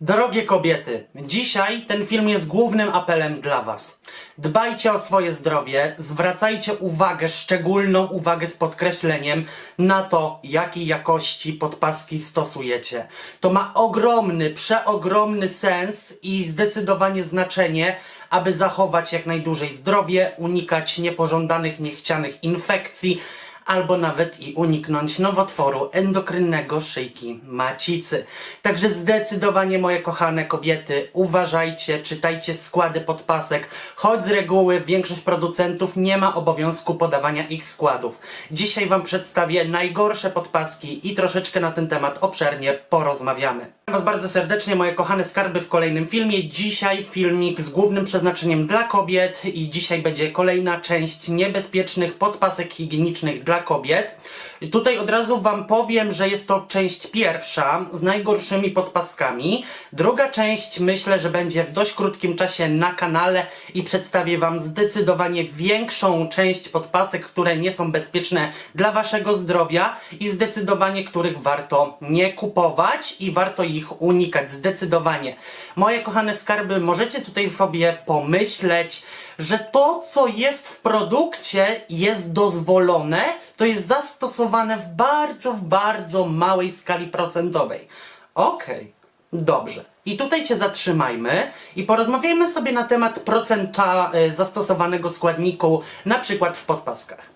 Drogie kobiety, dzisiaj ten film jest głównym apelem dla Was. Dbajcie o swoje zdrowie, zwracajcie uwagę, szczególną uwagę z podkreśleniem na to, jakiej jakości podpaski stosujecie. To ma ogromny, przeogromny sens i zdecydowanie znaczenie, aby zachować jak najdłużej zdrowie, unikać niepożądanych, niechcianych infekcji, albo nawet i uniknąć nowotworu endokrynnego szyjki macicy. Także zdecydowanie moje kochane kobiety, uważajcie, czytajcie składy podpasek, choć z reguły większość producentów nie ma obowiązku podawania ich składów. Dzisiaj Wam przedstawię najgorsze podpaski i troszeczkę na ten temat obszernie porozmawiamy. Was bardzo serdecznie, moje kochane skarby w kolejnym filmie. Dzisiaj filmik z głównym przeznaczeniem dla kobiet i dzisiaj będzie kolejna część niebezpiecznych podpasek higienicznych dla kobiet. Tutaj od razu Wam powiem, że jest to część pierwsza z najgorszymi podpaskami. Druga część myślę, że będzie w dość krótkim czasie na kanale i przedstawię Wam zdecydowanie większą część podpasek, które nie są bezpieczne dla Waszego zdrowia i zdecydowanie których warto nie kupować i warto ich unikać. Zdecydowanie. Moje kochane skarby, możecie tutaj sobie pomyśleć, że to, co jest w produkcie, jest dozwolone, to jest zastosowane w bardzo, w bardzo małej skali procentowej. Okej, dobrze. I tutaj się zatrzymajmy i porozmawiajmy sobie na temat procenta e, zastosowanego składniku, na przykład w podpaskach.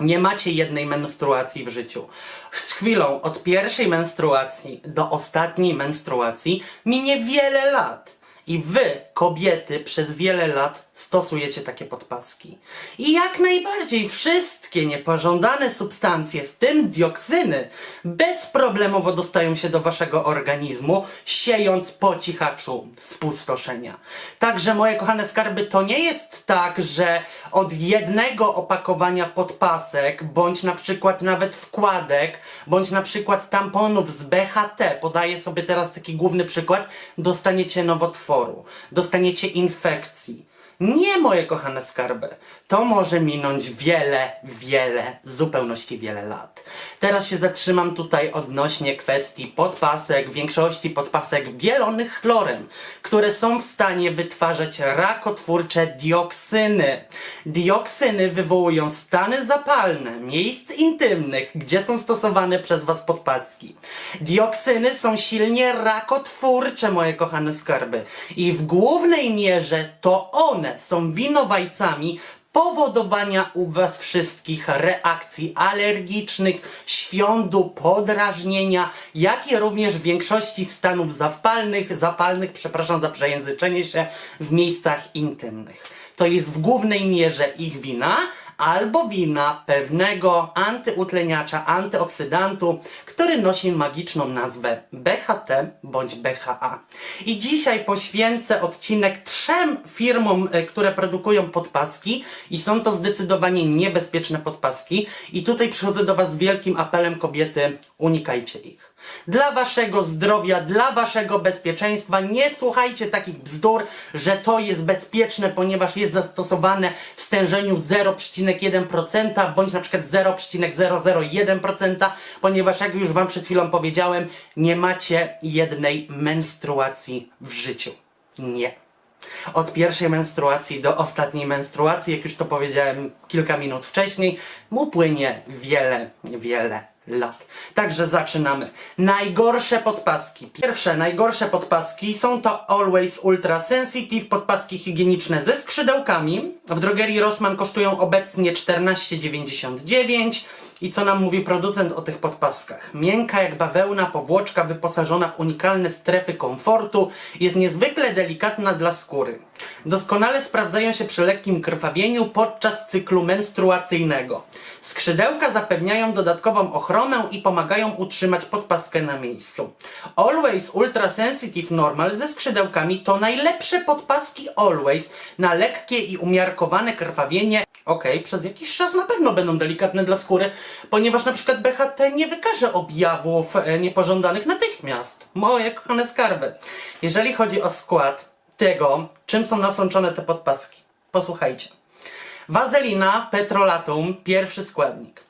Nie macie jednej menstruacji w życiu. Z chwilą od pierwszej menstruacji do ostatniej menstruacji minie wiele lat. I wy, kobiety, przez wiele lat stosujecie takie podpaski. I jak najbardziej wszystkie niepożądane substancje, w tym dioksyny, bezproblemowo dostają się do waszego organizmu, siejąc po cichaczu spustoszenia. Także, moje kochane skarby, to nie jest tak, że od jednego opakowania podpasek, bądź na przykład nawet wkładek, bądź na przykład tamponów z BHT, podaję sobie teraz taki główny przykład, dostaniecie nowotworu, dostaniecie infekcji. Nie, moje kochane skarby. To może minąć wiele, wiele, w zupełności wiele lat. Teraz się zatrzymam tutaj odnośnie kwestii podpasek, większości podpasek bielonych chlorem, które są w stanie wytwarzać rakotwórcze dioksyny. Dioksyny wywołują stany zapalne miejsc intymnych, gdzie są stosowane przez Was podpaski. Dioksyny są silnie rakotwórcze, moje kochane skarby. I w głównej mierze to one są winowajcami powodowania u Was wszystkich reakcji alergicznych, świądu, podrażnienia, jak i również większości stanów zapalnych, zapalnych, przepraszam za przejęzyczenie się, w miejscach intymnych. To jest w głównej mierze ich wina, albo wina pewnego antyutleniacza, antyoksydantu, który nosi magiczną nazwę BHT bądź BHA. I dzisiaj poświęcę odcinek trzem firmom, e, które produkują podpaski i są to zdecydowanie niebezpieczne podpaski. I tutaj przychodzę do Was z wielkim apelem kobiety, unikajcie ich. Dla waszego zdrowia, dla waszego bezpieczeństwa nie słuchajcie takich bzdur, że to jest bezpieczne, ponieważ jest zastosowane w stężeniu 0,1% bądź na przykład 0,001%, ponieważ jak już wam przed chwilą powiedziałem, nie macie jednej menstruacji w życiu. Nie. Od pierwszej menstruacji do ostatniej menstruacji, jak już to powiedziałem kilka minut wcześniej, mu płynie wiele, wiele lat. Także zaczynamy. Najgorsze podpaski. Pierwsze, najgorsze podpaski są to Always Ultra Sensitive podpaski higieniczne ze skrzydełkami. W drogerii Rossmann kosztują obecnie 14,99. I co nam mówi producent o tych podpaskach? Miękka jak bawełna powłoczka wyposażona w unikalne strefy komfortu jest niezwykle delikatna dla skóry. Doskonale sprawdzają się przy lekkim krwawieniu podczas cyklu menstruacyjnego. Skrzydełka zapewniają dodatkową ochronę i pomagają utrzymać podpaskę na miejscu. Always Ultra Sensitive Normal ze skrzydełkami to najlepsze podpaski Always na lekkie i umiarkowane krwawienie Okej, przez jakiś czas na pewno będą delikatne dla skóry, ponieważ na przykład BHT nie wykaże objawów e, niepożądanych natychmiast. Moje kochane skarby. Jeżeli chodzi o skład tego, czym są nasączone te podpaski, posłuchajcie. Wazelina, petrolatum, pierwszy składnik.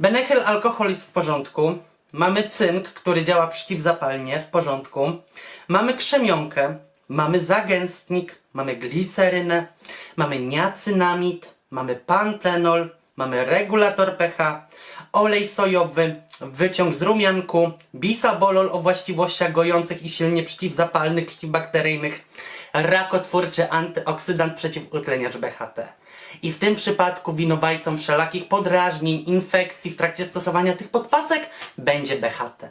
Benehyl alkohol jest w porządku. mamy cynk, który działa przeciwzapalnie, w porządku. Mamy krzemionkę, mamy zagęstnik, mamy glicerynę, mamy niacynamid, mamy pantenol, mamy regulator pH, olej sojowy, wyciąg z rumianku, bisabolol o właściwościach gojących i silnie przeciwzapalnych, przeciwbakteryjnych, rakotwórczy antyoksydant przeciwutleniacz BHT. I w tym przypadku winowajcą wszelakich podrażnień, infekcji w trakcie stosowania tych podpasek będzie BHT,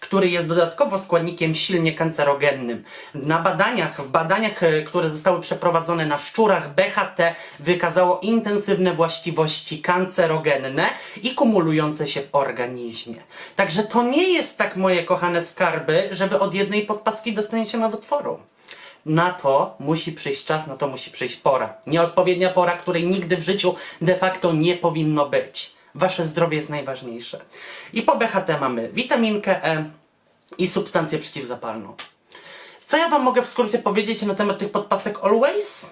który jest dodatkowo składnikiem silnie kancerogennym. Na badaniach, w badaniach, e, które zostały przeprowadzone na szczurach, BHT wykazało intensywne właściwości kancerogenne i kumulujące się w organizmie. Także to nie jest tak, moje kochane skarby, że wy od jednej podpaski dostaniecie nowotworu. Na to musi przyjść czas, na to musi przyjść pora. Nieodpowiednia pora, której nigdy w życiu de facto nie powinno być. Wasze zdrowie jest najważniejsze. I po BHT mamy witaminkę E i substancję przeciwzapalną. Co ja wam mogę w skrócie powiedzieć na temat tych podpasek Always?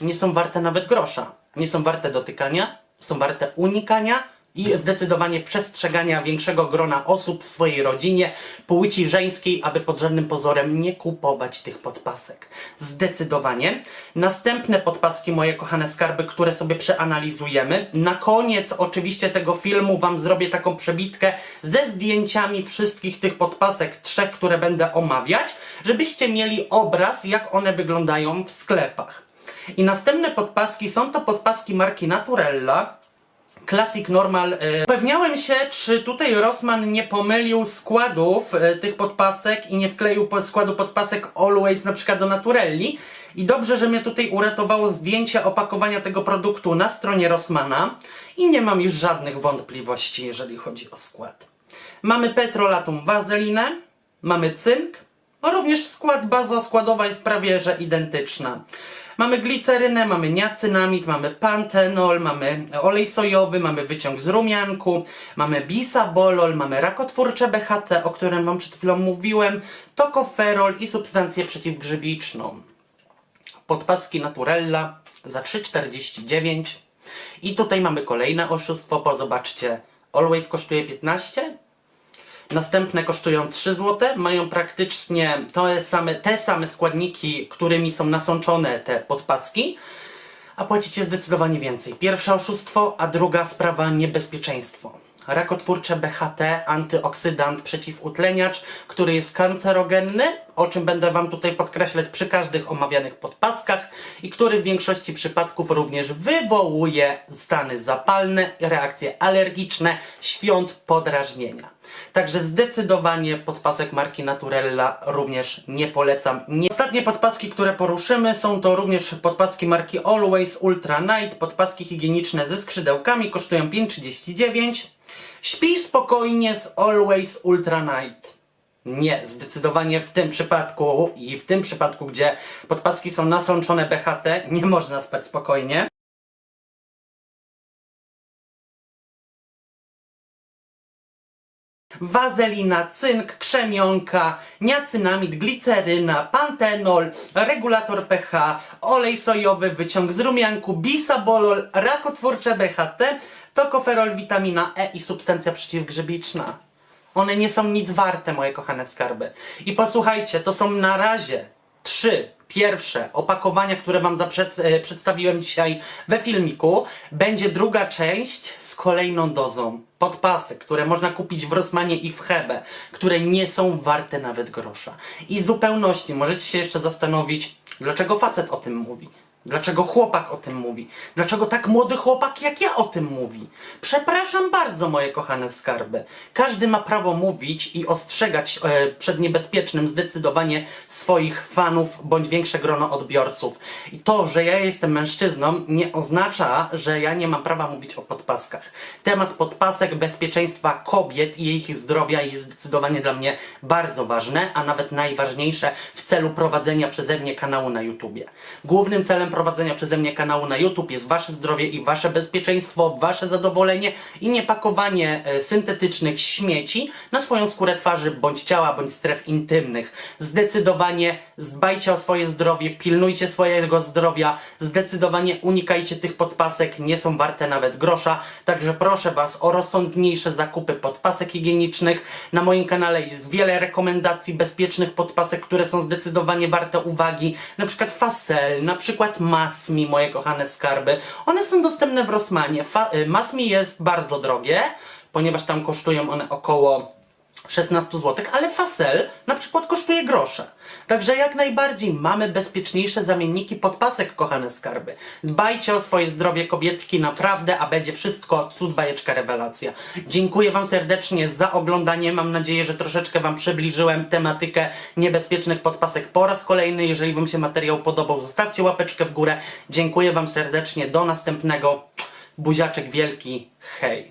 Nie są warte nawet grosza. Nie są warte dotykania, są warte unikania i zdecydowanie przestrzegania większego grona osób w swojej rodzinie płci żeńskiej, aby pod żadnym pozorem nie kupować tych podpasek. Zdecydowanie. Następne podpaski, moje kochane skarby, które sobie przeanalizujemy. Na koniec oczywiście tego filmu wam zrobię taką przebitkę ze zdjęciami wszystkich tych podpasek, trzech, które będę omawiać, żebyście mieli obraz, jak one wyglądają w sklepach. I następne podpaski są to podpaski marki Naturella. Classic Normal. e, Upewniałem się, czy tutaj Rossmann nie pomylił składów e, tych podpasek i nie wkleił składu podpasek Always na przykład do Naturelli. I dobrze, że mnie tutaj uratowało zdjęcie opakowania tego produktu na stronie Rossmana i nie mam już żadnych wątpliwości, jeżeli chodzi o skład. Mamy petrolatum wazelinę, mamy cynk, no również skład, baza składowa jest prawie że identyczna. Mamy glicerynę, mamy niacynamid, mamy pantenol, mamy olej sojowy, mamy wyciąg z rumianku, mamy bisabolol, mamy rakotwórcze BHT, o którym wam przed chwilą mówiłem, tokoferol i substancję przeciwgrzybiczną. Podpaski Naturella za 3,49 i tutaj mamy kolejne oszustwo, bo zobaczcie, Always kosztuje 15, Następne kosztują 3 zł, mają praktycznie te same, te same składniki, którymi są nasączone te podpaski, a płacicie zdecydowanie więcej. Pierwsze oszustwo, a druga sprawa niebezpieczeństwo. Rakotwórcze BHT, antyoksydant, przeciwutleniacz, który jest kancerogenny, o czym będę Wam tutaj podkreślać przy każdych omawianych podpaskach i który w większości przypadków również wywołuje stany zapalne, reakcje alergiczne, świąt, podrażnienia. Także zdecydowanie podpasek marki Naturella również nie polecam. Nie. Ostatnie podpaski, które poruszymy są to również podpaski marki Always Ultra Night, podpaski higieniczne ze skrzydełkami, kosztują 5,39. Śpij spokojnie z Always Ultra Night. Nie, zdecydowanie w tym przypadku i w tym przypadku, gdzie podpaski są nasączone BHT, nie można spać spokojnie. Wazelina, cynk, krzemionka, niacynamid, gliceryna, pantenol, regulator pH, olej sojowy, wyciąg z rumianku, bisabolol, rakotwórcze BHT, tokoferol, witamina E i substancja przeciwgrzybiczna. One nie są nic warte, moje kochane skarby. I posłuchajcie, to są na razie trzy pierwsze opakowania, które Wam e, przedstawiłem dzisiaj we filmiku. Będzie druga część z kolejną dozą podpasek, które można kupić w Rossmanie i w Hebe, które nie są warte nawet grosza. I w zupełności możecie się jeszcze zastanowić, dlaczego facet o tym mówi. Dlaczego chłopak o tym mówi? Dlaczego tak młody chłopak jak ja o tym mówi? Przepraszam bardzo, moje kochane skarby. Każdy ma prawo mówić i ostrzegać e, przed niebezpiecznym zdecydowanie swoich fanów bądź większe grono odbiorców. I to, że ja jestem mężczyzną, nie oznacza, że ja nie mam prawa mówić o podpaskach. Temat podpasek, bezpieczeństwa kobiet i ich zdrowia jest zdecydowanie dla mnie bardzo ważne, a nawet najważniejsze w celu prowadzenia przeze mnie kanału na YouTubie. Głównym celem prowadzenia przeze mnie kanału na YouTube jest wasze zdrowie i wasze bezpieczeństwo, wasze zadowolenie i nie pakowanie e, syntetycznych śmieci na swoją skórę twarzy, bądź ciała, bądź stref intymnych. Zdecydowanie dbajcie o swoje zdrowie, pilnujcie swojego zdrowia, zdecydowanie unikajcie tych podpasek, nie są warte nawet grosza, także proszę was o rozsądniejsze zakupy podpasek higienicznych. Na moim kanale jest wiele rekomendacji bezpiecznych podpasek, które są zdecydowanie warte uwagi, na przykład Facel, na przykład Masmi, moje kochane skarby. One są dostępne w Rossmanie. Fa- y, Masmi jest bardzo drogie, ponieważ tam kosztują one około 16 zł, ale Facel na przykład kosztuje grosze. Także jak najbardziej mamy bezpieczniejsze zamienniki podpasek, kochane skarby. Dbajcie o swoje zdrowie kobietki, naprawdę, a będzie wszystko cud, bajeczka, rewelacja. Dziękuję Wam serdecznie za oglądanie. Mam nadzieję, że troszeczkę Wam przybliżyłem tematykę niebezpiecznych podpasek po raz kolejny. Jeżeli Wam się materiał podobał, zostawcie łapeczkę w górę. Dziękuję Wam serdecznie. Do następnego. Buziaczek wielki. Hej.